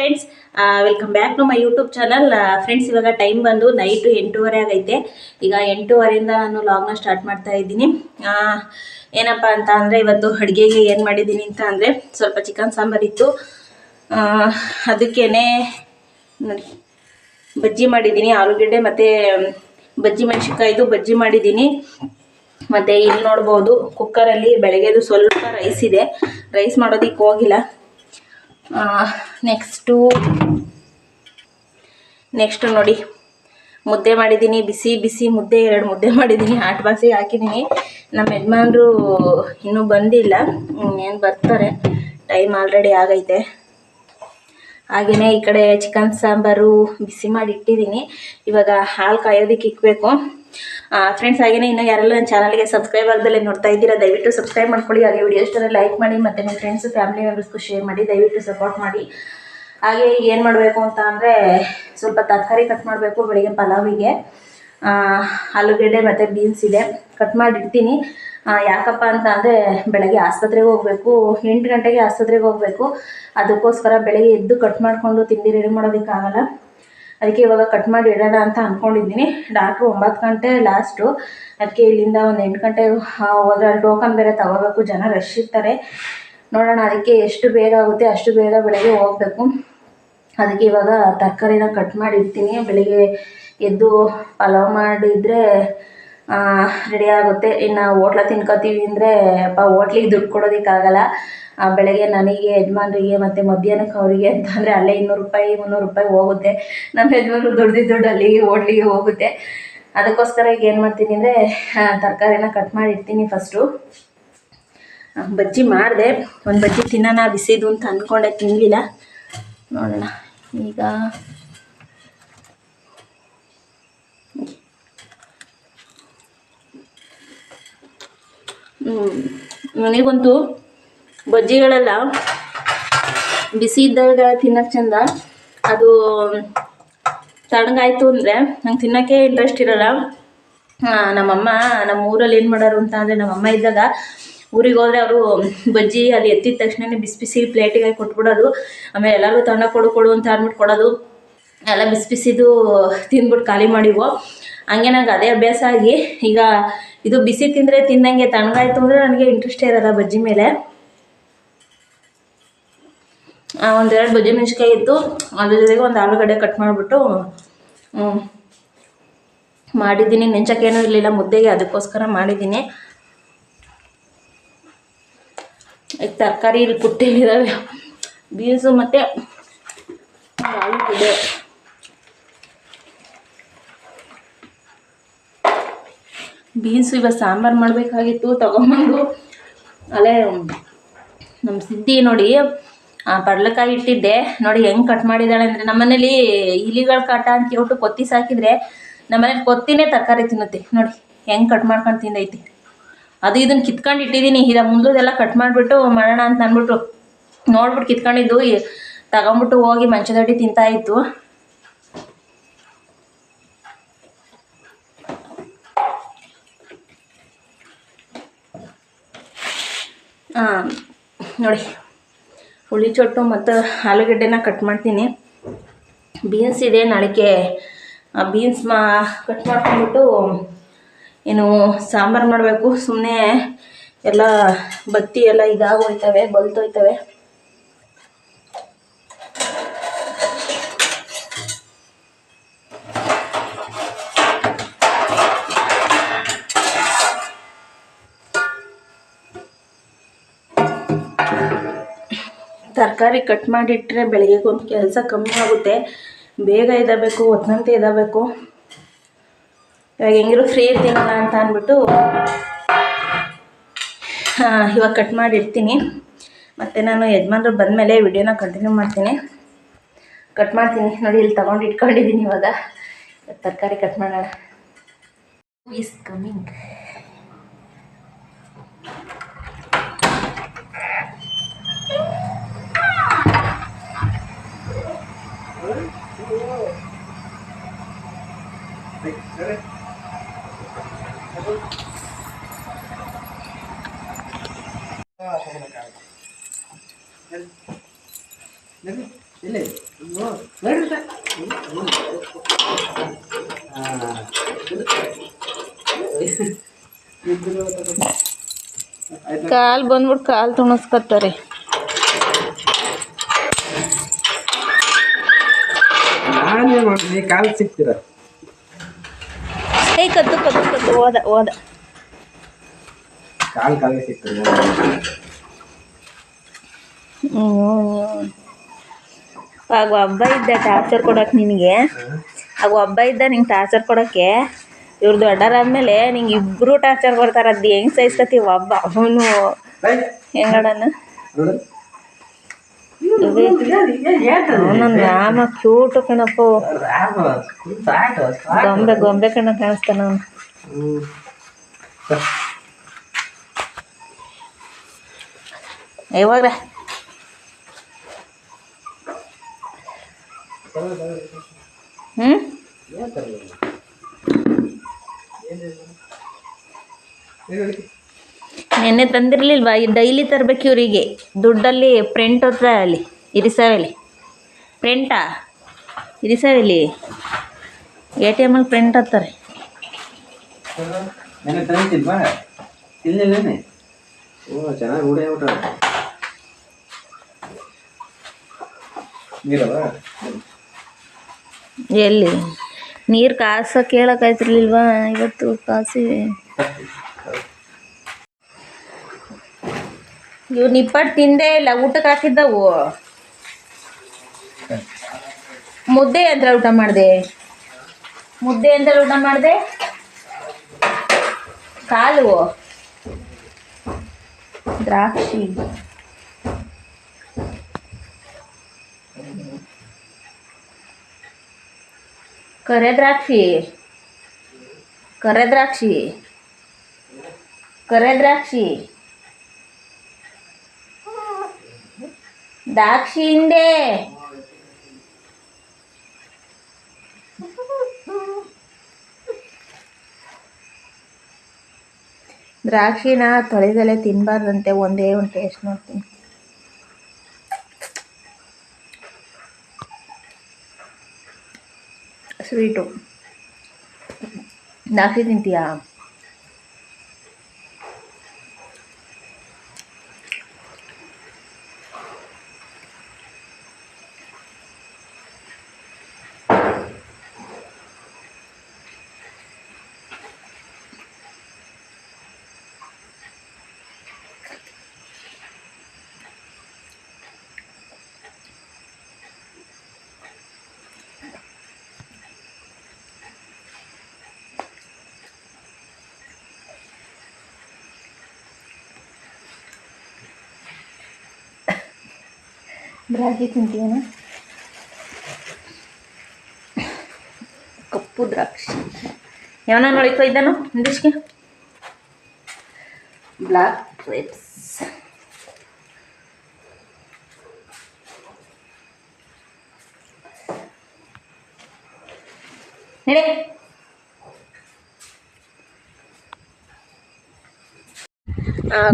Friends welcome back to my YouTube channel friends ಇವಾಗ time ಬಂದು night ಎಂಟೂವರೆ ಆಗೈತೆ. ಈಗ ಎಂಟೂವರೆಯಿಂದ ನಾನು ಲಾಗ್ನ ಸ್ಟಾರ್ಟ್ ಮಾಡ್ತಾ ಇದ್ದೀನಿ. ಏನಪ್ಪ ಅಂತ ಅಂದರೆ ಇವತ್ತು ಅಡುಗೆಗೆ ಏನು ಮಾಡಿದ್ದೀನಿ ಅಂತ ಅಂದರೆ ಸ್ವಲ್ಪ ಚಿಕನ್ ಸಾಂಬಾರಿತ್ತು ಇತ್ತು. ಅದಕ್ಕೇನೆ ನೋಡಿ, ಬಜ್ಜಿ ಮಾಡಿದ್ದೀನಿ, ಆಲೂಗಡ್ಡೆ ಮತ್ತು ಬಜ್ಜಿ ಮೆಣಸಿನ್ಕಾಯ್ದು ಬಜ್ಜಿ ಮಾಡಿದ್ದೀನಿ. ಮತ್ತು ಇಲ್ಲಿ ನೋಡ್ಬೋದು ಕುಕ್ಕರಲ್ಲಿ ಬೆಳಗ್ಗೆದು ಸ್ವಲ್ಪ ರೈಸ್ ಇದೆ. ರೈಸ್ ಮಾಡೋದಕ್ಕೆ ಹೋಗಿಲ್ಲ. ನೆಕ್ಸ್ಟು ನೆಕ್ಸ್ಟು ನೋಡಿ. ಮುದ್ದೆ ಮಾಡಿದ್ದೀನಿ, ಬಿಸಿ ಬಿಸಿ ಮುದ್ದೆ, ಎರಡು ಮುದ್ದೆ ಮಾಡಿದ್ದೀನಿ, ಹಾಟ್ ಬಾಕ್ಸಿಗೆ ಹಾಕಿದ್ದೀನಿ. ನಮ್ಮ ಯಜಮಾನ್ರು ಇನ್ನೂ ಬಂದಿಲ್ಲ ಏನು ಬರ್ತಾರೆ, ಟೈಮ್ ಆಲ್ರೆಡಿ ಆಗೈತೆ. ಹಾಗೆಯೇ ಈ ಕಡೆ ಚಿಕನ್ ಸಾಂಬಾರು ಬಿಸಿ ಮಾಡಿ ಇಟ್ಟಿದ್ದೀನಿ. ಇವಾಗ ಹಾಲು ಕಾಯೋದಕ್ಕೆ ಇಕ್ಬೇಕು. ಫ್ರೆಂಡ್ಸ್ ಹಾಗೆಯೇ ಇನ್ನೂ ಯಾರೆಲ್ಲ ನನ್ನ ಚಾನಲ್ಗೆ ಸಬ್ಸ್ಕ್ರೈಬ್ ಆಗದಲ್ಲೇ ನೋಡ್ತಾ ಇದ್ದೀರಾ, ದಯವಿಟ್ಟು ಸಬ್ಸ್ಕ್ರೈಬ್ ಮಾಡ್ಕೊಳ್ಳಿ. ಹಾಗೆ ವಿಡಿಯೋ ಲೈಕ್ ಮಾಡಿ ಮತ್ತು ನಿಮ್ಮ ಫ್ರೆಂಡ್ಸು ಫ್ಯಾಮಿಲಿ ಮೆಂಬರ್ಸ್ಗೂ ಶೇರ್ ಮಾಡಿ, ದಯವಿಟ್ಟು ಸಪೋರ್ಟ್ ಮಾಡಿ. ಹಾಗೆ ಏನು ಮಾಡಬೇಕು ಅಂತ ಅಂದರೆ ಸ್ವಲ್ಪ ತರಕಾರಿ ಕಟ್ ಮಾಡಬೇಕು, ಬೆಳಿಗ್ಗೆ ಪಲಾವಿಗೆ. ಆಲೂಗಡ್ಡೆ ಮತ್ತು ಬೀನ್ಸ್ ಇದೆ. ಕಟ್ ಮಾಡಿಡ್ತೀನಿ. ಯಾಕಪ್ಪ ಅಂತ ಅಂದರೆ ಬೆಳಗ್ಗೆ ಆಸ್ಪತ್ರೆಗೆ ಹೋಗಬೇಕು, ಎಂಟು ಗಂಟೆಗೆ ಆಸ್ಪತ್ರೆಗೆ ಹೋಗಬೇಕು. ಅದಕ್ಕೋಸ್ಕರ ಬೆಳಗ್ಗೆ ಎದ್ದು ಕಟ್ ಮಾಡಿಕೊಂಡು ತಿಂಡಿ ರೆಡಿ ಮಾಡೋದಕ್ಕಾಗಲ್ಲ. ಅದಕ್ಕೆ ಇವಾಗ ಕಟ್ ಮಾಡಿ ಇಡೋಣ ಅಂತ ಅಂದ್ಕೊಂಡಿದ್ದೀನಿ ಡಾಕ್ಟ್ರು ಒಂಬತ್ತು ಗಂಟೆ ಲಾಸ್ಟು ಅದಕ್ಕೆ ಇಲ್ಲಿಂದ ಒಂದು ಎಂಟು ಗಂಟೆ ಹೋದ್ರೆ ಟೋಕನ್ ಬೇರೆ ತಗೋಬೇಕು. ಜನ ರಶ್ ಇರ್ತಾರೆ. ನೋಡೋಣ ಅದಕ್ಕೆ ಎಷ್ಟು ಬೇಗ ಆಗುತ್ತೆ, ಅಷ್ಟು ಬೇಗ ಬೆಳಗ್ಗೆ ಹೋಗಬೇಕು. ಅದಕ್ಕೆ ಇವಾಗ ತರಕಾರಿನ ಕಟ್ ಮಾಡಿ ಇಡ್ತೀನಿ. ಬೆಳಿಗ್ಗೆ ಎದ್ದು ಪಲಾವ್ ಮಾಡಿದರೆ ರೆಡಿ ಆಗುತ್ತೆ. ಇನ್ನು ಹೋಟ್ಲ ತಿನ್ಕೋತೀವಿ ಅಂದರೆ ಅಪ್ಪ ಹೋಟ್ಲಿಗೆ ದುಡ್ಡು ಕೊಡೋದಕ್ಕಾಗಲ್ಲ. ಬೆಳಗ್ಗೆ ನನಗೆ, ಯಜಮಾನ್ರಿಗೆ ಮತ್ತು ಮಧ್ಯಾಹ್ನಕ್ಕೆ ಅವರಿಗೆ ಅಂತಂದರೆ ಅಲ್ಲೇ ಇನ್ನೂರು ರೂಪಾಯಿ, ಮುನ್ನೂರು ರೂಪಾಯಿ ಹೋಗುತ್ತೆ. ನಮ್ಮ ಯಜಮಾನ್ರು ದುಡ್ದಿದ್ದ ದುಡ್ಡು ಅಲ್ಲಿಗೆ ಹೋಟ್ಲಿಗೆ ಹೋಗುತ್ತೆ. ಅದಕ್ಕೋಸ್ಕರ ಈಗ ಏನು ಮಾಡ್ತೀನಿ ಅಂದರೆ ತರಕಾರಿನ ಕಟ್ ಮಾಡಿ ಇಡ್ತೀನಿ ಫಸ್ಟು ಬಜ್ಜಿ ಮಾಡಿದೆ. ಒಂದು ಬಜ್ಜಿ ತಿನ್ನೋಣ, ಬಿಸಿದು ಅಂತ ಅಂದ್ಕೊಂಡೆ ತಿನ್ನಲಿಲ್ಲ ನೋಡೋಣ. ಈಗ ನನಗಂತೂ ಬಜ್ಜಿಗಳೆಲ್ಲ ಬಿಸಿ ಇದ್ದಾಗ ತಿನ್ನೋಕೆ ಚಂದ. ಅದು ತಣ್ಣಗಾಯ್ತು ಅಂದರೆ ನಂಗೆ ತಿನ್ನಕ್ಕೆ ಇಂಟ್ರೆಸ್ಟ್ ಇರಲ್ಲ. ನಮ್ಮಮ್ಮ, ನಮ್ಮ ಊರಲ್ಲಿ ಏನು ಮಾಡೋರು ಅಂತ ಅಂದರೆ ನಮ್ಮಮ್ಮ ಇದ್ದಾಗ ಊರಿಗೆ ಹೋದ್ರೆ ಅವರು ಬಜ್ಜಿ ಅಲ್ಲಿ ಎತ್ತಿದ ತಕ್ಷಣ ಬಿಸಿ ಬಿಸಿ ಪ್ಲೇಟಿಗೆ ಕೊಟ್ಬಿಡೋದು. ಆಮೇಲೆ ಎಲ್ಲರೂ ತಣ್ಣ ಕೊಡು ಕೊಡು ಅಂತ ಅಂದ್ಬಿಟ್ಟು ಕೊಡೋದು. ಎಲ್ಲ ಬಿಸಿ ಬಿಸಿದು ತಿಂದ್ಬಿಟ್ಟು ಖಾಲಿ ಮಾಡಿವು ಹಂಗೆ ನಂಗೆ ಅದೇ ಅಭ್ಯಾಸ ಆಗಿ ಈಗ ಇದು ಬಿಸಿ ತಿಂದರೆ ತಿಂದಂಗೆ ತಣ್ಣಗಾಯ್ತು ಅಂದರೆ ನನಗೆ ಇಂಟ್ರೆಸ್ಟೇ ಇರಲ್ಲ ಬಜ್ಜಿ ಮೇಲೆ. ಒಂದೆರಡು ಬಜ್ಜಿ ಮೆಣಸಿನ್ಕಾಯಿ ಇತ್ತು. ಅದ್ರ ಜೊತೆಗೆ ಒಂದು ಆಲೂಗಡ್ಡೆ ಕಟ್ ಮಾಡಿಬಿಟ್ಟು ಮಾಡಿದ್ದೀನಿ. ನೆಂಚಕ್ಕೇನೂ ಇರಲಿಲ್ಲ, ಮುದ್ದೆಗೆ ಅದಕ್ಕೋಸ್ಕರ ಮಾಡಿದ್ದೀನಿ. ಈಗ ತರಕಾರಿ ಇಲ್ಲಿ ಪುಟ್ಟಿಲಿದ್ದಾವೆ ಬೀನ್ಸು ಮತ್ತು ಆಲೂಗಡ್ಡೆ. ಬೀನ್ಸು ಇವಾಗ ಸಾಂಬಾರು ಮಾಡಬೇಕಾಗಿತ್ತು, ತಗೊಂಬಂದು. ಅಲ್ಲೇ ನಮ್ಮ ಸಿದ್ಧಿ ನೋಡಿ ಪಡ್ಲಕಾಯಿ ಇಟ್ಟಿದ್ದೆ. ನೋಡಿ ಹೆಂಗೆ ಕಟ್ ಮಾಡಿದ್ದಾಳೆ ಅಂದರೆ ನಮ್ಮನೇಲಿ ಇಲಿಗಳು ಕಾಟ ಅಂತ ಕೇಳ್ಬಿಟ್ಟು ಕೊತ್ತಿ ಸಾಕಿದ್ರೆ ನಮ್ಮನೇಲಿ ಕೊತ್ತಿನೇ ತರಕಾರಿ ತಿನ್ನುತ್ತೆ. ನೋಡಿ ಹೆಂಗೆ ಕಟ್ ಮಾಡ್ಕೊಂಡು ತಿಂದೈತಿ. ಅದು ಇದನ್ನು ಕಿತ್ಕೊಂಡು ಇಟ್ಟಿದ್ದೀನಿ ಈಗ ಮುಂದೆಲ್ಲ ಕಟ್ ಮಾಡಿಬಿಟ್ಟು ಮಾಡೋಣ ಅಂತ ಅಂದ್ಬಿಟ್ಟು ನೋಡ್ಬಿಟ್ಟು ಕಿತ್ಕೊಂಡಿದ್ದು, ತಗೊಂಬಿಟ್ಟು ಹೋಗಿ ಮಂಚದೊಡ್ಡಿ ತಿಂತಾ ನೋಡಿ, ಹುಳಿ ಚೊಟ್ಟು ಮತ್ತು ಆಲೂಗಡ್ಡೆನ ಕಟ್ ಮಾಡ್ತೀನಿ. ಬೀನ್ಸ್ ಇದೆ ನಾಳೆಗೆ ಬೀನ್ಸ್ ಮಾ ಕಟ್ ಮಾಡ್ಕೊಂಡ್ಬಿಟ್ಟು ಏನು ಸಾಂಬಾರು ಮಾಡಬೇಕು. ಸುಮ್ಮನೆ ಎಲ್ಲ ಬತ್ತಿ ಎಲ್ಲ ಇದಾಗೋಯ್ತವೆ, ಬಲ್ತೋಯ್ತವೆ. ತರಕಾರಿ ಕಟ್ ಮಾಡಿಟ್ರೆ ಬೆಳಗ್ಗೆಗೊಂದು ಕೆಲಸ ಕಮ್ಮಿ ಆಗುತ್ತೆ. ಬೇಗ ಇದಾಗಬೇಕು ಒತ್ತಂತೆ ಇದಾಗಬೇಕು ಇವಾಗ ಹೆಂಗಿರೋ ಫ್ರೀ ಇರ್ತೀನಲ್ಲ ಅಂತ ಅಂದ್ಬಿಟ್ಟು ಇವಾಗ ಕಟ್ ಮಾಡಿ ಇಡ್ತೀನಿ ಮತ್ತು ನಾನು ಯಜಮಾನ್ರು ಬಂದಮೇಲೆ ವಿಡಿಯೋನ ಕಂಟಿನ್ಯೂ ಮಾಡ್ತೀನಿ. ಕಟ್ ಮಾಡ್ತೀನಿ. ನೋಡಿ, ಇಲ್ಲಿ ತೊಗೊಂಡು ಇಟ್ಕೊಂಡಿದ್ದೀನಿ ಇವಾಗ. ತರಕಾರಿ ಕಟ್ ಮಾಡೋಣ. ಈಸ್ ಕಮಿಂಗ್ ಎಲ್ಲಿ ಕಾಲು ಬಂದ್ಬಿಟ್ಟು ಕಾಲು ತುಣಸ್ಕೊತಾರೆ ಕಾಲು ಸಿಗ್ತೀರ ಕದ್ದು ಕದ್ದು ಕತ್ತು ಹೋದ ಹೋದ ಕಾಲು ಕಾಲಿಗೆ ಸಿಗ್ತದೆ ಆಗ ಒಬ್ಬ ಇದ್ದ ಟಾರ್ಚರ್ ಕೊಡೋಕೆ ನಿನಗೆ. ಆಗ ಒಬ್ಬ ಇದ್ದ ನಿಂಗೆ ಟಾರ್ಚರ್ ಕೊಡೋಕ್ಕೆ ಇವ್ರು ದೊಡ್ಡರಾದ್ಮೇಲೆ ನಿಂಗೆ ಇಬ್ರು ಟಾರ್ಚರ್ ಕೊಡ್ತಾರೆ ಅದು ಹೆಂಗ್ ಸಹಿಸ್ಕತಿ ಒಬ್ಬ ಅವನು ಹೆಂಗಡನ ಅವನೊಂದು ರಾಮ ಕ್ಯೂಟ್ ಕಣಪ್ಪ. ಗೊಂಬೆ ಗೊಂಬೆ ಕಣ ಕಾಣಿಸ್ತಾನ ಅವನು. ಹ್ಮ್. ಯಾವಾಗ ಹ್ಞೂ ನೆನ್ನೆ ತಂದಿರಲಿಲ್ವಾ? ಡೈಲಿ ತರಬೇಕು ಇವರಿಗೆ. ದುಡ್ಡಲ್ಲಿ ಪ್ರಿಂಟ್ ಹತ್ರ ಅಲ್ಲಿ ಇರಿಸಾವೆಲಿ. ಪ್ರಿಂಟಾ ಇರಿಸಾವೆಲಿ? ಎ ಟಿ ಎಮಲ್ಲಿ ಪ್ರಿಂಟ್ ಹತ್ತಾರೆ. ಎಲ್ಲಿ? ನೀರು ಕಾಸ ಕೇಳೋಕ್ಕಾಯ್ತಿರ್ಲಿಲ್ವಾ ಇವತ್ತು ಕಾಸಿ. ಇವು ನಿಪ್ಪಟ್ಟು ತಿಂದೇ ಇಲ್ಲ ಊಟಕ್ಕೆ ಹಾಕಿದ್ದವು. ಮುದ್ದೆ ಅಂತ ಊಟ ಮಾಡಿದೆ. ಮುದ್ದೆ ಅಂತ ಊಟ ಮಾಡಿದೆ. ಕಾಲು. ದ್ರಾಕ್ಷಿ. ಕರೆ ದ್ರಾಕ್ಷಿ. ಕರೆ ದ್ರಾಕ್ಷಿ. ಕರೆ ದ್ರಾಕ್ಷಿ. ದ್ರಾಕ್ಷಿ ಹಿಂದೆ ದ್ರಾಕ್ಷಿನ ತೊಳೆದಲ್ಲೇ ತಿನ್ನಬಾರ್ದಂತೆ ಒಂದೇ ಒಂದು ಟೇಸ್ಟ್ ನೋಡ್ತೀನಿ. ಸ್ವೀಟು. ದ್ರಾಕ್ಷಿ ತಿಂತೀಯಾ? ದ್ರಾಕ್ಷಿ ತಿಂತೀವಿ ಕಪ್ಪು ದ್ರಾಕ್ಷಿ. ಯಾವನ ನೋಡಿಕೊ ಇದ್ದಾನು ಇಂಗ್ಲೀಷ್ಗೆ? Black grapes. ನಡೆ.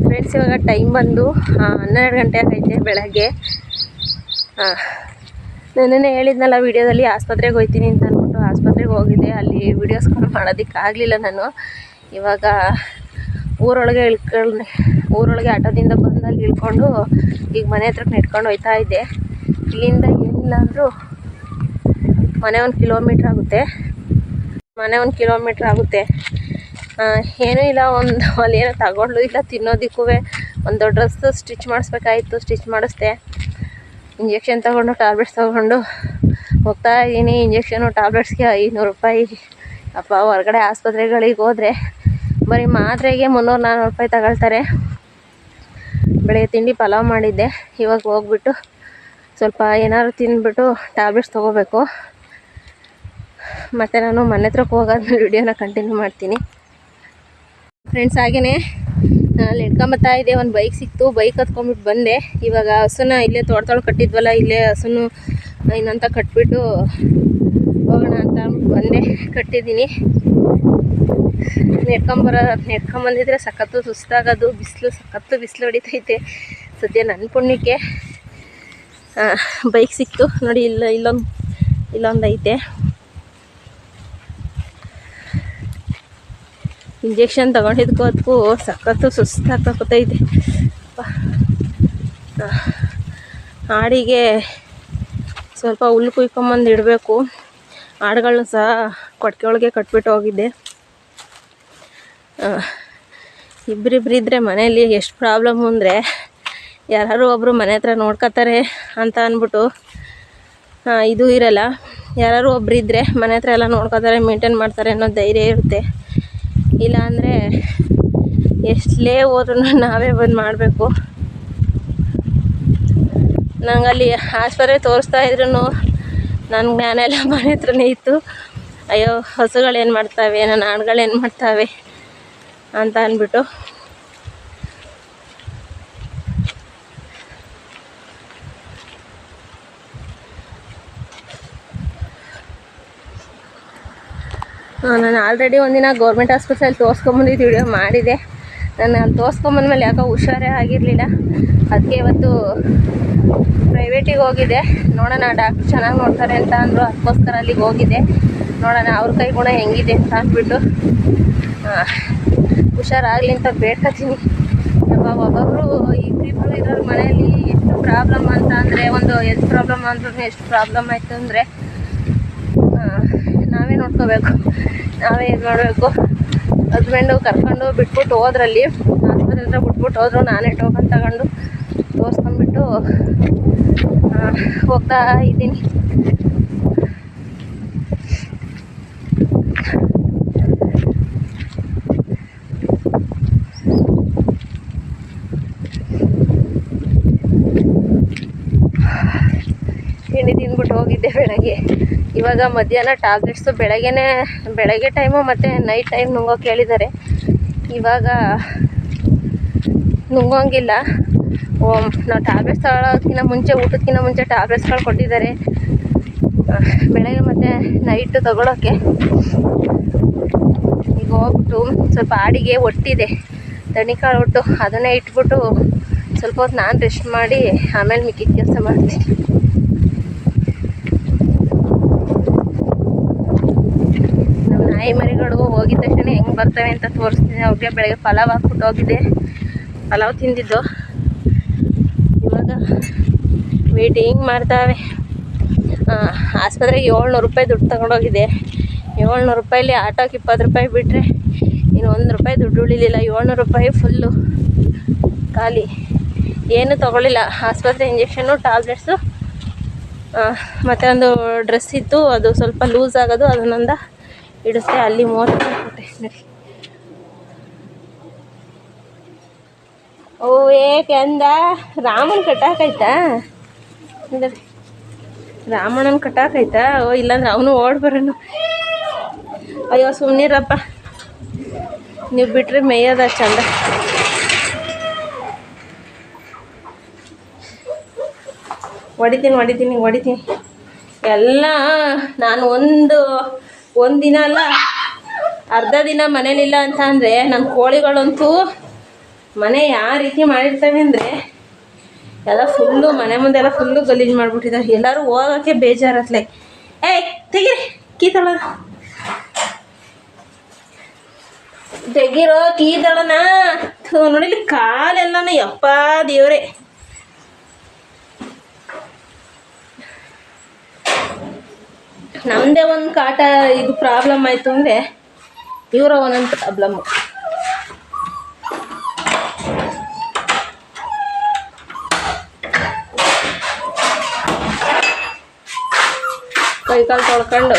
ಫ್ರೆಂಡ್ಸ್ ಇವಾಗ ಟೈಮ್ ಬಂದು ಆ, ಹನ್ನೆರಡು ಗಂಟೆ ಆಗೈತೆ ಬೆಳಗ್ಗೆ. ನೆನ್ನೆ ಹೇಳಿದ್ನಲ್ಲ, ವಿಡಿಯೋದಲ್ಲಿ ಆಸ್ಪತ್ರೆಗೆ ಹೋಗ್ತೀನಿ ಅಂತ ಅಂದ್ಬಿಟ್ಟು ಆಸ್ಪತ್ರೆಗೆ ಹೋಗಿದ್ದೆ. ಅಲ್ಲಿ ವಿಡಿಯೋಸ್ ಕಾಲ್ ಮಾಡೋದಕ್ಕೆ ಆಗಲಿಲ್ಲ ನಾನು. ಇವಾಗ ಊರೊಳಗೆ ಇಳ್ಕೊಂಡು ಊರೊಳಗೆ ಆಟೋದಿಂದ ಬಂದು ಅಲ್ಲಿ ಇಳ್ಕೊಂಡು ಈಗ ಮನೆ ಹತ್ರಕ್ಕೆ ನೆಟ್ಕೊಂಡು ಹೋಗ್ತಾ ಇದ್ದೆ. ಇಲ್ಲಿಂದ ಏನಿಲ್ಲ ಅಂದರೂ ಮನೆ ಒಂದು ಕಿಲೋಮೀಟ್ರ್ ಆಗುತ್ತೆ. ಮನೆ ಒಂದು ಕಿಲೋಮೀಟ್ರ್ ಆಗುತ್ತೆ. ಏನೂ ಇಲ್ಲ, ಒಂದು ಅಲ್ಲಿ ಏನೋ ತಗೊಂಡು ಇಲ್ಲ ತಿನ್ನೋದಕ್ಕೂ ಒಂದು ಡ್ರೆಸ್ ಸ್ಟಿಚ್ ಮಾಡಿಸ್ಬೇಕಾಯಿತು ಸ್ಟಿಚ್ ಮಾಡಿಸ್ದೆ. ಇಂಜೆಕ್ಷನ್ ತೊಗೊಂಡು ಟ್ಯಾಬ್ಲೆಟ್ಸ್ ತೊಗೊಂಡು ಹೋಗ್ತಾ ಇದ್ದೀನಿ ಇಂಜೆಕ್ಷನು ಟ್ಯಾಬ್ಲೆಟ್ಸ್ಗೆ ಐನೂರು ರೂಪಾಯಿ. ಅಪ್ಪ, ಹೊರಗಡೆ ಆಸ್ಪತ್ರೆಗಳಿಗೆ ಹೋದರೆ ಬರೀ ಮಾತ್ರೆಗೆ ಮುನ್ನೂರು ನಾನ್ನೂರು ರೂಪಾಯಿ ತಗೊಳ್ತಾರೆ. ಬೆಳಗ್ಗೆ ತಿಂಡಿ ಪಲಾವ್ ಮಾಡಿದ್ದೆ. ಇವಾಗ ಹೋಗ್ಬಿಟ್ಟು ಸ್ವಲ್ಪ ಏನಾದ್ರು ತಿಂದ್ಬಿಟ್ಟು ಟ್ಯಾಬ್ಲೆಟ್ಸ್ ತೊಗೋಬೇಕು. ಮತ್ತು ನಾನು ಮನೆ ಹತ್ರಕ್ಕೆ ಹೋಗಾದ್ಮೇಲೆ ವಿಡಿಯೋನ ಕಂಟಿನ್ಯೂ ಮಾಡ್ತೀನಿ. ಫ್ರೆಂಡ್ಸ್ ಹಾಗೆಯೇ ಅಲ್ಲಿ ಹಿಡ್ಕೊಂಬತ್ತಾ ಇದೆ ಒಂದು ಬೈಕ್ ಸಿಕ್ತು. ಬೈಕ್ ಹತ್ಕೊಂಬಿಟ್ಟು ಬಂದೆ. ಇವಾಗ ಹಸುನ ಇಲ್ಲೇ ತೋಟದೊಳಗೆ ಕಟ್ಟಿದ್ವಲ್ಲ, ಇಲ್ಲೇ ಹಸುನು ಇನ್ನಂತ ಕಟ್ಬಿಟ್ಟು ಹೋಗೋಣ ಅಂತ ಅಂದ್ಬಿಟ್ಟು ಬಂದೆ. ಕಟ್ಟಿದ್ದೀನಿ. ನೆಡ್ಕೊಂಬರ ನೆಡ್ಕೊಂಬಂದಿದ್ರೆ ಸಖತ್ತು ಸುಸ್ತಾಗೋದು, ಬಿಸಿಲು ಸಖತ್ತು ಬಿಸಿಲು ಹೊಡಿತೈತೆ. ಸದ್ಯ ನನ್ನ ಪುಣ್ಯಕ್ಕೆ ಬೈಕ್ ಸಿಕ್ತು. ನೋಡಿ, ಇಲ್ಲ, ಇಲ್ಲೊಂದು ಇಲ್ಲೊಂದು ಐತೆ. ಇಂಜೆಕ್ಷನ್ ತೊಗೊಂಡಿದ್ಕೋ ಅದಕ್ಕೂ ಸಖತ್ತು ಸುಸ್ತಾಗ್ತೈತೆ ಆಡಿಗೆ ಸ್ವಲ್ಪ ಹುಲ್ಲು ಕುಯ್ಕೊಂಬಂದು ಇಡಬೇಕು. ಆಡುಗಳನ್ನ ಸಹ ಕೊಟ್ಟಿಗೆ ಒಳಗೆ ಕಟ್ಬಿಟ್ಟು ಹೋಗಿದ್ದೆ. ಇಬ್ಬರಿಬ್ರು ಇದ್ದರೆ ಮನೇಲಿ ಎಷ್ಟು ಪ್ರಾಬ್ಲಮ್ ಅಂದರೆ ಯಾರು ಒಬ್ಬರು ಮನೆ ಹತ್ರ ನೋಡ್ಕೊತಾರೆ ಅಂತ ಅಂದ್ಬಿಟ್ಟು ಇದು ಇರಲ್ಲ. ಯಾರು ಒಬ್ರು ಇದ್ದರೆ ಮನೆ ಹತ್ರ ಎಲ್ಲ ನೋಡ್ಕೊತಾರೆ ಮೇಂಟೈನ್ ಮಾಡ್ತಾರೆ ಅನ್ನೋ ಧೈರ್ಯ ಇರುತ್ತೆ. ಇಲ್ಲ ಅಂದರೆ ಎಷ್ಟಲೇ ಹೋದ್ರೂ ನಾವೇ ಬಂದು ಮಾಡಬೇಕು. ನಂಗಲ್ಲಿ ಆಸ್ಪತ್ರೆ ತೋರಿಸ್ತಾ ಇದ್ರು ನನ್ನ ಜ್ಞಾನ ಎಲ್ಲ ಮನೆ ಇತ್ತು. ಅಯ್ಯೋ, ಹಸುಗಳೇನು ಮಾಡ್ತಾವೆ, ನನ್ನ ಆಡುಗಳು ಏನು ಮಾಡ್ತಾವೆ ಅಂತ ಅಂದ್ಬಿಟ್ಟು ನಾನು ಆಲ್ರೆಡಿ ಒಂದಿನ ಗೌರ್ಮೆಂಟ್ ಆಸ್ಪತ್ರೆಯಲ್ಲಿ ತೋರಿಸ್ಕೊಂಬಂದಿದ್ದು ವಿಡಿಯೋ ಮಾಡಿದೆ. ನಾನು ಅಲ್ಲಿ ತೋರಿಸ್ಕೊಂಬಂದ್ಮೇಲೆ ಯಾಕೋ ಹುಷಾರೇ ಆಗಿರಲಿಲ್ಲ. ಅದಕ್ಕೆ ಇವತ್ತು ಪ್ರೈವೇಟಿಗೆ ಹೋಗಿದ್ದೆ. ನೋಡೋಣ ಡಾಕ್ಟ್ರ್ ಚೆನ್ನಾಗಿ ನೋಡ್ತಾರೆ ಅಂತ ಅಂದರು. ಅದಕ್ಕೋಸ್ಕರ ಅಲ್ಲಿಗೆ ಹೋಗಿದ್ದೆ. ನೋಡೋಣ, ಅವ್ರ ಕೈ ಗುಣ ಹೆಂಗಿದೆ ಅಂತ ಅಂದ್ಬಿಟ್ಟು. ಹುಷಾರಾಗಲಿ ಅಂತ ಬೇಡ್ಕೊತೀನಿ. ಒಬ್ಬೊಬ್ಬರು ಪೀಪಲ್ ಇರೋರು ಮನೆಯಲ್ಲಿ ಎಷ್ಟು ಪ್ರಾಬ್ಲಮ್ ಅಂತ ಅಂದರೆ, ಒಂದು ಹೆಲ್ತ್ ಪ್ರಾಬ್ಲಮ್ ಅಂದ್ರೂ ಎಷ್ಟು ಪ್ರಾಬ್ಲಮ್ ಆಯಿತು ಅಂದರೆ ನೋಡ್ಕೋಬೇಕು. ನಾವೇ ಇದು ಮಾಡಬೇಕು? ಹಸ್ಬೆಂಡು ಕರ್ಕೊಂಡು ಬಿಟ್ಬಿಟ್ಟು ಹೋದ್ರಲ್ಲಿ. ಆಸ್ಪತ್ರೆ ಹತ್ರ ಬಿಟ್ಬಿಟ್ಟು ಹೋದ್ರು, ನಾನೇ ಟೋಕನ್ ತಗೊಂಡು ತೋರಿಸ್ಕೊಂಡ್ಬಿಟ್ಟು ಹೋಗ್ತಾ ಇದ್ದೀನಿ. ತಿಂದ್ಬಿಟ್ಟು ಹೋಗಿದ್ದೆ ಬೆಳಗ್ಗೆ. ಇವಾಗ ಮಧ್ಯಾಹ್ನ ಟ್ಯಾಬ್ಲೆಟ್ಸು ಬೆಳಗ್ಗೆನೇ, ಬೆಳಗ್ಗೆ ಟೈಮು ಮತ್ತು ನೈಟ್ ಟೈಮ್ ನುಂಗೋಕೆ ಹೇಳಿದ್ದಾರೆ. ಇವಾಗ ನುಂಗೋಂಗಿಲ್ಲ. ನಾವು ಟ್ಯಾಬ್ಲೆಟ್ಸ್ ತಗೊಳ್ಳೋಕ್ಕಿಂತ ಮುಂಚೆ ಊಟಕ್ಕಿಂತ ಮುಂಚೆ ಟ್ಯಾಬ್ಲೆಟ್ಸ್ಗಳು ಕೊಟ್ಟಿದ್ದಾರೆ. ಬೆಳಗ್ಗೆ ಮತ್ತು ನೈಟು ತಗೊಳ್ಳೋಕ್ಕೆ ಈಗ ಹೋಗ್ಬಿಟ್ಟು ಸ್ವಲ್ಪ ಆಡಿಗೆ ಒಟ್ಟಿದೆ. ತಣಿಕಾಳು ಒಟ್ಟು ಅದನ್ನೇ ಇಟ್ಬಿಟ್ಟು ಸ್ವಲ್ಪ ಹೊತ್ತು ನಾನು ರೆಸ್ಟ್ ಮಾಡಿ ಆಮೇಲೆ ಮಿಕ್ಕಿದ ಕೆಲಸ ಮಾಡ್ತೀನಿ. ನಾಯಿ ಮರಿಗಳು ಹೋಗಿದ ತಕ್ಷಣ ಹೆಂಗೆ ಬರ್ತವೆ ಅಂತ ತೋರಿಸ್ತೀನಿ. ಅವ್ರಿಗೆ ಬೆಳಗ್ಗೆ ಪಲಾವ್ ಹಾಕ್ಬಿಟ್ಟು ಹೋಗಿದ್ದೆ. ಪಲಾವ್ ತಿಂದಿದ್ದು. ಇವಾಗ ವೇಟಿಂಗ್ ಮಾಡ್ತಾವೆ. ಆಸ್ಪತ್ರೆಗೆ ಏಳ್ನೂರು ರೂಪಾಯಿ ದುಡ್ಡು ತಗೊಂಡೋಗಿದೆ ಏಳ್ನೂರು ರೂಪಾಯಲ್ಲಿ ಆಟೋಗೆ ಇಪ್ಪತ್ತು ರೂಪಾಯಿ ಬಿಟ್ಟರೆ ಇನ್ನು ಒಂದು ರೂಪಾಯಿ ದುಡ್ಡು ಉಳಿಲಿಲ್ಲ. ಏಳ್ನೂರು ರೂಪಾಯಿ ಫುಲ್ಲು ಖಾಲಿ. ಏನು ತಗೊಳ್ಳಿಲ್ಲ. ಆಸ್ಪತ್ರೆ ಇಂಜೆಕ್ಷನ್ನು ಟ್ಯಾಬ್ಲೆಟ್ಸು ಮತ್ತು ಒಂದು ಡ್ರೆಸ್ ಇತ್ತು. ಅದು ಸ್ವಲ್ಪ ಲೂಸ್ ಆಗೋದು. ಅದನ್ನೊಂದ ಇಡಿಸ್ದೆ ಅಲ್ಲಿ ಮೂವತ್ತು ರೂಪಾಯಿ ಕೊಟ್ಟೆ. ಓ ಏಕೆಂದ ರಾಮನ ಕಟ್ಟಾಕೈತಾ ನೋಡಿ ರಾಮಣ್ಣನ ಕಟ್ಟಾಕೈತಾ ಓ, ಇಲ್ಲಾಂದ್ರೆ ಅವನು ಓಡ್ ಬರೋನು. ಅಯ್ಯೋ ಸುಮ್ಮನಿರಪ್ಪ ನೀವು ಬಿಟ್ರೆ ಮೇಯೋದ ಚಂದ. ಹೊಡಿತೀನಿ ಹೊಡಿತೀನಿ ಹೊಡಿತೀನಿ. ಎಲ್ಲ, ನಾನು ಒಂದು ಒಂದು ದಿನ ಅಲ್ಲ, ಅರ್ಧ ದಿನ ಮನೇಲಿಲ್ಲ ಅಂತ ಅಂದರೆ ನನ್ನ ಕೋಳಿಗಳಂತೂ ಮನೆ ಯಾವ ರೀತಿ ಮಾಡಿರ್ತವೆ ಅಂದರೆ ಎಲ್ಲ ಫುಲ್ಲು ಮನೆ ಮುಂದೆ ಎಲ್ಲ ಫುಲ್ಲು ಗಲೀಜು ಮಾಡಿಬಿಟ್ಟಿದ್ದಾರೆ ಎಲ್ಲರೂ ಹೋಗೋಕ್ಕೆ ಬೇಜಾರತ್ಲೆ ಏಯ್ ತೆಗಿರಿ, ಕೀ ತೆಗಿರೋ ತೆಗೀರೋ ಕೀ ತೊಳನ. ನೋಡಿಲಿ ಕಾಲೆಲ್ಲನ ಯಪ್ಪ ದೇವ್ರೆ. ನಮ್ಮದೇ ಒಂದು ಕಾಟ ಇದು ಪ್ರಾಬ್ಲಮ್ ಆಯಿತು ಅಂದರೆ ಇವರ ಒಂದೊಂದು ಪ್ರಾಬ್ಲಮ್ಮು ಕೈಕಾಲು ತೊಳ್ಕೊಂಡು.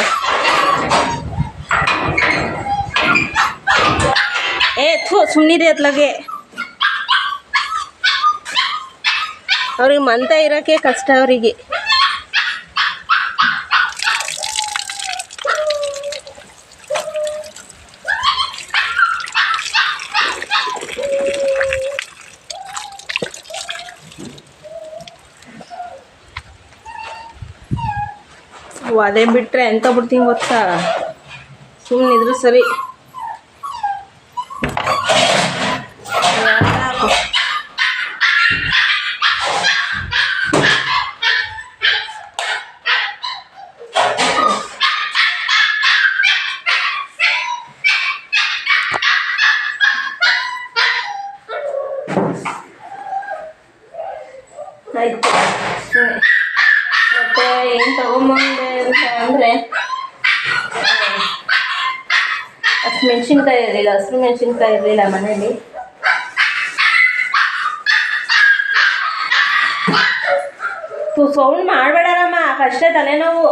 ಏ, ಥೂ ಸುಮ್ಮನಿದೆ ಅತ್ಲಾಗೆ ಅವ್ರಿಗೆ ಮಂತ ಇರೋಕ್ಕೆ ಕಷ್ಟ ಅವರಿಗೆ. ಅದೇ ಬಿಟ್ರೆ ಎಂತ ಬಿಡ್ತೀನಿ ಗೊತ್ತಾ? ಸುಮ್ಮನಿದ್ರು ಸರಿ. ಮೆಣಸಿನ್ಕಾಯಿ ಇರಲಿಲ್ಲ ಮನೇಲಿ. ಸೌಂಡ್ ಮಾಡಬೇಡಮ್ಮ ಅಷ್ಟೇ ತಲೆನೋವು.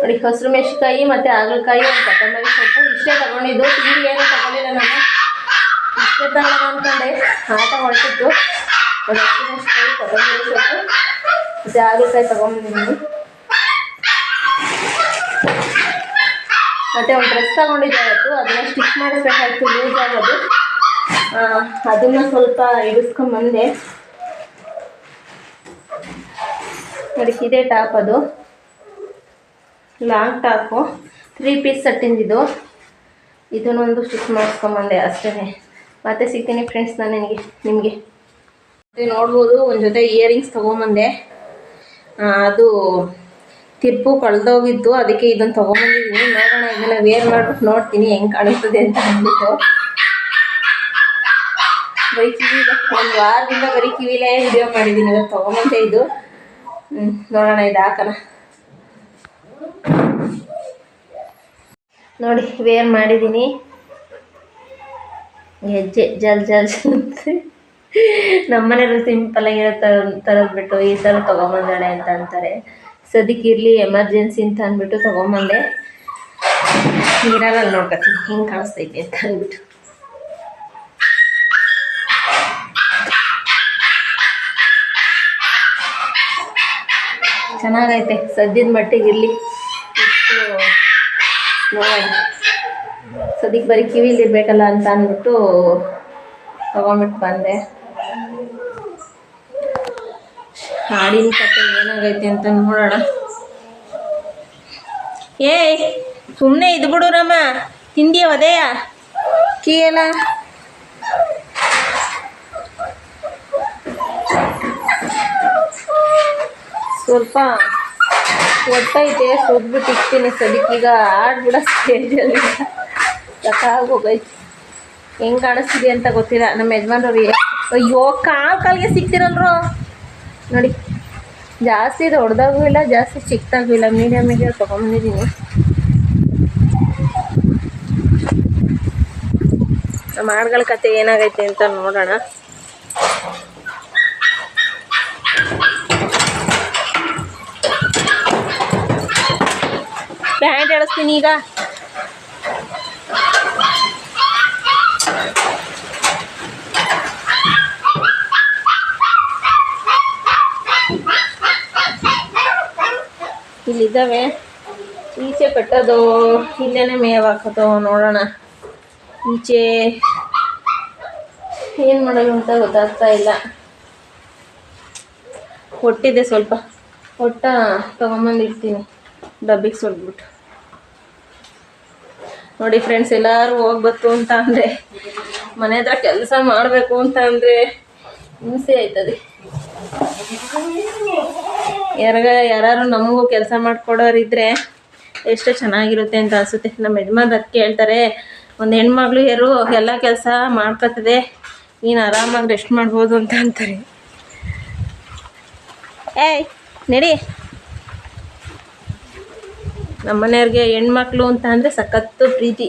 ನೋಡಿ, ಹಸಿರು ಮೆಣಸಿನ್ಕಾಯಿ ಮತ್ತು ಹಾಗಲಕಾಯಿ ಒಂದು ಕೊತ್ತಂಬರಿ ಸೊಪ್ಪು ಇಷ್ಟೇ ತಗೊಂಡಿದ್ದು. ತಿಂಡಿ ಏನು ತಗೊಂಡಿಲ್ಲ ನಾನು. ಇಷ್ಟೇ ತಗೊಂಡು ಅಂದ್ಕೊಂಡೆ ಆಟ ಹೊರಟಿತ್ತು ಒಂದು ಹಸಿರು ಮೆಣಸಿನ್ಕಾಯಿ, ಕೊತ್ತಂಬರಿ ಸೊಪ್ಪು ಮತ್ತೆ ಹಾಗಲಕಾಯಿ ತಗೊಂಡಿದ್ದೀನಿ. ಮತ್ತು ಒಂದು ಡ್ರೆಸ್ ತಗೊಂಡಿದ್ದೆ ಅವತ್ತು. ಅದನ್ನು ಸ್ಟಿಚ್ ಮಾಡಿಸ್ಬೇಕಾಯ್ತು ಲೂಸ್ ಆಗೋದು. ಅದನ್ನು ಅದನ್ನ ಸ್ವಲ್ಪ ಇಡಿಸ್ಕೊಂಬಂದೆ ಅದಕ್ಕೆ ಇದೇ ಟಾಪ್ ಅದು. ಲಾಂಗ್ ಟಾಪು ತ್ರೀ ಪೀಸ್ ಸಟ್ಟಿಂದಿದ್ದು ಇದನ್ನೊಂದು ಸ್ಟಿಚ್ ಮಾಡಿಸ್ಕೊಂಬಂದೆ ಅಷ್ಟೇ ಮತ್ತೆ ಸಿಗ್ತೀನಿ ಫ್ರೆಂಡ್ಸ್ ನಾನು ನಿನಗೆ, ನಿಮಗೆ. ಮತ್ತೆ ನೋಡ್ಬೋದು, ಒಂದು ಜೊತೆ ಇಯರಿಂಗ್ಸ್ ತೊಗೊಂಬಂದೆ ಅದು ತಿರ್ಪು ಕಳೆದೋಗಿತ್ತು, ಅದಕ್ಕೆ ಇದನ್ನು ತೊಗೊಂಬಂದಿದ್ದೀನಿ ನೋಡೋಣ ಇದನ್ನು ವೇರ್ ಮಾಡ್ಬಿಟ್ಟು ನೋಡ್ತೀನಿ, ಹೆಂಗೆ ಕಾಣಿಸ್ತದೆ ಅಂತ ಅಂದ್ಬಿಟ್ಟು. ಬರೀ ಕಿವಿ ಒಂದು ವಾರದಿಂದ ಬರೀ ಕಿವಿಲೇ ವಿಡಿಯೋ ಮಾಡಿದ್ದೀನಿ ಇವತ್ತು ತೊಗೊಂಬಂದೆ ಇದು. ನೋಡೋಣ ಇದು ಹಾಕೋಣ. ನೋಡಿ ವೇರ್ ಮಾಡಿದ್ದೀನಿ ಹೆಜ್ಜೆ, ಜಲ್ ಜಲ್ ನಮ್ಮನೇಲಿ ಸಿಂಪಲ್ ಆಗಿರೋ ತರ ಥರದ್ದು ಬಿಟ್ಟು ಈ ಥರ ತೊಗೊಂಬಂದಾಳೆ ಅಂತ ಅಂತಾರೆ. ಸದ್ಯಕ್ಕೆ ಇರಲಿ ಎಮರ್ಜೆನ್ಸಿ ಅಂತ ಅಂದ್ಬಿಟ್ಟು ತೊಗೊಂಬಂದೆ. ನೀರಲ್ಲಿ ನೋಡ್ಕೊತೀನಿ ಹಿಂಗೆ ಕಾಣಿಸ್ತೈತೆ ಅಂತ ಅಂದ್ಬಿಟ್ಟು. ಚೆನ್ನಾಗೈತೆ, ಸದ್ಯದ ಮಟ್ಟಿಗೆ ಇರಲಿ. ಇಷ್ಟು ನೋಡೋಣ. ಸದ್ಯಕ್ಕೆ ಬರೀ ಕಿವಿಲಿ ಇರಬೇಕಲ್ಲ ಅಂತ ಅಂದ್ಬಿಟ್ಟು ತೊಗೊಂಬಿಟ್ಟು ಬಂದೆ. ಹಾಡಿನ ಕತೆ ಏನಾಗೈತೆ ಅಂತ ನೋಡೋಣ. ಏಯ್ ಸುಮ್ಮನೆ ಇದು ಬಿಡು ರಮ್ಮ ತಿಂಡಿ ಅದೇಯ ಕೇಳ ಸ್ವಲ್ಪ ಒಟ್ಟೈತೆ ಸುದ್ಬಿಟ್ಟು ಇಕ್ತೀನಿ ಸದ್ಯಕ್ಕೀಗ ಆಡ್ಬಿಡ ಸ್ಟೇಜಲ್ಲಿ ಸಾಕಾಗೋಗೈತೆ. ಹೆಂಗೆ ಕಾಣಿಸ್ತಿದೆ ಅಂತ ಗೊತ್ತಿಲ್ಲ. ನಮ್ಮ ಯಜಮಾನ್ರವ್ರಿಗೆ ಅಯ್ಯೋ, ಕಾಲು ಕಾಲಿಗೆ ಸಿಗ್ತಿರಲ್ರು ನೋಡಿ, ಜಾಸ್ತಿ ದೊಡ್ಡದಾಗೂ ಇಲ್ಲ, ಜಾಸ್ತಿ ಚಿಕ್ಕದಾಗೂ ಇಲ್ಲ. ಮೀಡಿಯಮಿಗೆ ತೊಗೊಂಬಂದಿದ್ದೀನಿ ನಮ್ಮ ಹಾಡುಗಳ ಕತೆ ಏನಾಗೈತೆ ಅಂತ ನೋಡೋಣ. ಪ್ಯಾಂಟ್ ಎಳಿಸ್ತೀನಿ ಈಗ. ಇಲ್ಲಿದ್ದಾವೆ. ಈಚೆ ಕಟ್ಟೋದು, ಇಲ್ಲೇನೆ ಮೇವು ನೋಡೋಣ. ಈಚೆ ಏನು ಮಾಡೋದು ಅಂತ ಗೊತ್ತಾಗ್ತಾ ಇಲ್ಲ. ಹೊಟ್ಟಿದೆ ಸ್ವಲ್ಪ. ಹೊಟ್ಟ ತೊಗೊಂಬಂದಿರ್ತೀನಿ. ಡಬ್ಬಿಗೆ ಸುಡ್ಬಿಟ್ಟು ನೋಡಿ ಫ್ರೆಂಡ್ಸ್ ಎಲ್ಲರೂ ಹೋಗ್ಬೇಕು ಅಂತ ಅಂದರೆ, ಮನೆ ಹತ್ರ ಕೆಲಸ ಮಾಡಬೇಕು ಅಂತ ಅಂದರೆ ಹಿಂಸೆ ಆಯ್ತದೆ. ಯಾರಾಗ ಯಾರು ನಮಗೂ ಕೆಲಸ ಮಾಡಿಕೊಡೋರಿದ್ರೆ ಎಷ್ಟು ಚೆನ್ನಾಗಿರುತ್ತೆ ಅಂತ ಅನಿಸುತ್ತೆ. ನಮ್ಮ ಯಜಮಾನ್ ಅದಕ್ಕೆ ಹೇಳ್ತಾರೆ ಒಂದು ಹೆಣ್ಮಗಳು ಯಾರು ಎಲ್ಲ ಕೆಲಸ ಮಾಡ್ಕೊತದೆ, ನೀನು ಆರಾಮಾಗಿ ರೆಸ್ಟ್ ಮಾಡ್ಬೋದು ಅಂತ ಅಂತಾರೆ. ಏಯ್, ನಡಿ. ನಮ್ಮ ಮನೆಯವ್ರಿಗೆ ಹೆಣ್ಮಕ್ಳು ಅಂತ ಅಂದರೆ ಸಖತ್ತು ಪ್ರೀತಿ.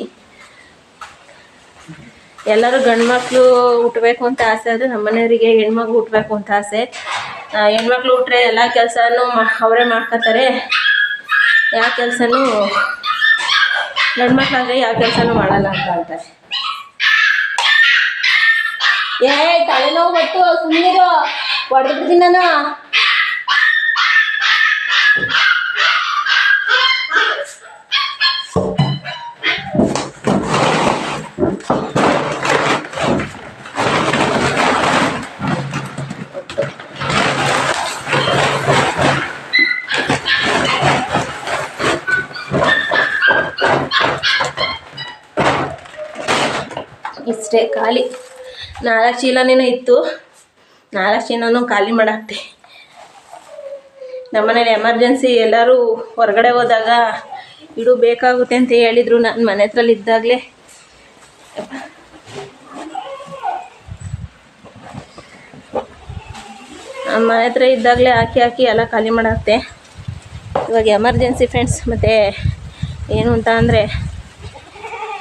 ಎಲ್ಲರೂ ಗಂಡು ಮಕ್ಕಳು ಹುಟ್ಟಬೇಕು ಅಂತ ಆಸೆ ಆದರೆ ನಮ್ಮ ಮನೆಯವರಿಗೆ ಹೆಣ್ಮಕ್ಳು ಹುಟ್ಟಬೇಕು ಅಂತ ಆಸೆ. ಹೆಣ್ಮಕ್ಳು ಹುಟ್ಟರೆ ಎಲ್ಲ ಕೆಲಸನೂ ಅವರೇ ಮಾಡ್ಕೊತಾರೆ. ಯಾವ ಕೆಲಸನೂ ಗಂಡು ಮಕ್ಕಳಾದರೆ ಯಾವ ಕೆಲಸನೂ ಮಾಡಲ್ಲ ಅಂತ ಅಂತಾರೆ. ಏ, ತಲೆನೋವು ಬಟ್ಟು ಸುಮ್ಮನಿರು ಹೊಡೆದ್ಬಿಡ್ತೀನಿ ನಾನು. ಇಷ್ಟೇ ಖಾಲಿ. ನಾಲ್ಕು ಚೀಲನೇ ಇತ್ತು. ನಾಲ್ಕು ಚೀಲನೂ ಖಾಲಿ ಮಾಡಾಕ್ತೆ. ನಮ್ಮನೇಲಿ ಎಮರ್ಜೆನ್ಸಿ ಎಲ್ಲರೂ ಹೊರಗಡೆ ಹೋದಾಗ ಇಡು ಬೇಕಾಗುತ್ತೆ ಅಂತ ಹೇಳಿದರು ನಾನು ಮನೆ ಹತ್ರಲ್ಲಿ ಇದ್ದಾಗಲೇ. ಮನೆ ಹತ್ರ ಇದ್ದಾಗಲೇ ಹಾಕಿ ಹಾಕಿ ಎಲ್ಲ ಖಾಲಿ ಮಾಡಾಕ್ತೆ. ಇವಾಗ ಎಮರ್ಜೆನ್ಸಿ ಫ್ರೆಂಡ್ಸ್, ಮತ್ತು ಏನು ಅಂತ ಅಂದರೆ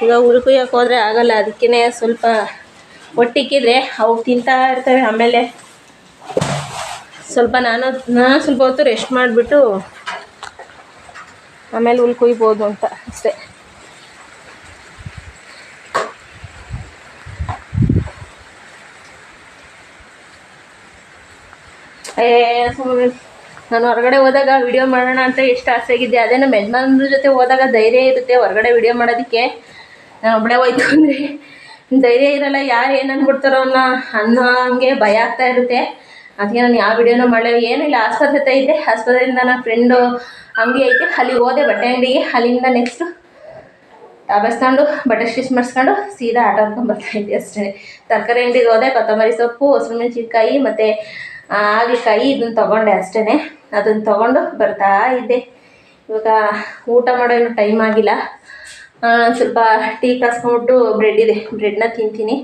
ಇವಾಗ ಹುಲ್ ಕುಯ್ಯಕ್ಕೆ ಹೋದರೆ ಆಗಲ್ಲ ಅದಕ್ಕೇ ಸ್ವಲ್ಪ ಒಟ್ಟಿಕ್ಕಿದ್ರೆ ಅವು ತಿಂತಾ ಇರ್ತವೆ ಆಮೇಲೆ. ಸ್ವಲ್ಪ ನಾನು ನಾನು ಸ್ವಲ್ಪ ಹೊತ್ತು ರೆಸ್ಟ್ ಮಾಡಿಬಿಟ್ಟು ಆಮೇಲೆ ಹುಲ್ ಅಂತ ಅಷ್ಟೇ. ಏ ನಾನು ಹೊರಗಡೆ ಹೋದಾಗ ವಿಡಿಯೋ ಮಾಡೋಣ ಅಂತ ಎಷ್ಟು ಆಸೆ ಆಗಿದ್ದೆ ಅದೇ ನಮ್ಮ ಯಜಮಾನ್ರ ಜೊತೆ ಹೋದಾಗ ಧೈರ್ಯ ಇರುತ್ತೆ ಹೊರಗಡೆ ವಿಡಿಯೋ ಮಾಡೋದಕ್ಕೆ. ನಾನು ಒಬ್ಬಳೇ ಹೋಯ್ತು ಅಂದರೆ ಧೈರ್ಯ ಇರಲ್ಲ, ಯಾರು ಏನು ಅಂದ್ಬಿಡ್ತಾರೋ ಅನ್ನೋ ಅನ್ನೋ ಹಂಗೆ ಭಯ ಆಗ್ತಾ ಇರುತ್ತೆ. ಅದಕ್ಕೆ ನಾನು ಯಾವ ವಿಡಿಯೋನೂ ಮಾಡಲಿಲ್ಲ. ಏನಿಲ್ಲ ಆಸ್ಪತ್ರೆ ಇದ್ದೆ. ಆಸ್ಪತ್ರೆಯಿಂದ ನನ್ನ ಫ್ರೆಂಡು ಅಂಗಡಿ ಐತೆ. ಅಲ್ಲಿಗೆ ಹೋದೆ, ಬಟ್ಟೆ ಅಂಗಡಿಗೆ. ಅಲ್ಲಿಂದ ನೆಕ್ಸ್ಟು ಟ್ಯಾಬ್ಲೆಟ್ಸ್ ತಗೊಂಡು ಬಟ್ಟೆ ಸ್ಟಿಚ್ ಮಾಡಿಸ್ಕೊಂಡು ಸೀದಾ ಆಟ ಆಡ್ಕೊಂಡು ಬರ್ತಾ ಇದ್ದೆ ಅಷ್ಟೇ. ತರಕಾರಿ ಅಂಗಡಿಗೆ ಹೋದೆ, ಕೊತ್ತಂಬರಿ ಸೊಪ್ಪು ಹಸಿಮೆಣ್ಸಿನ್ಕಾಯಿ ಮತ್ತು ಹಾಗಲಕಾಯಿ ಇದನ್ನು ತೊಗೊಂಡೆ ಅಷ್ಟೇ ಅದನ್ನು ತೊಗೊಂಡು ಬರ್ತಾ ಇದ್ದೆ. ಇವಾಗ ಊಟ ಮಾಡೋ ಟೈಮ್ ಆಗಿಲ್ಲ. ಸ್ವಲ್ಪ ಟೀ ಕಾಸ್ಕೊಂಬಿಟ್ಟು ಬ್ರೆಡ್ ಇದೆ. ಬ್ರೆಡ್ನ ತಿಂತೀನಿ.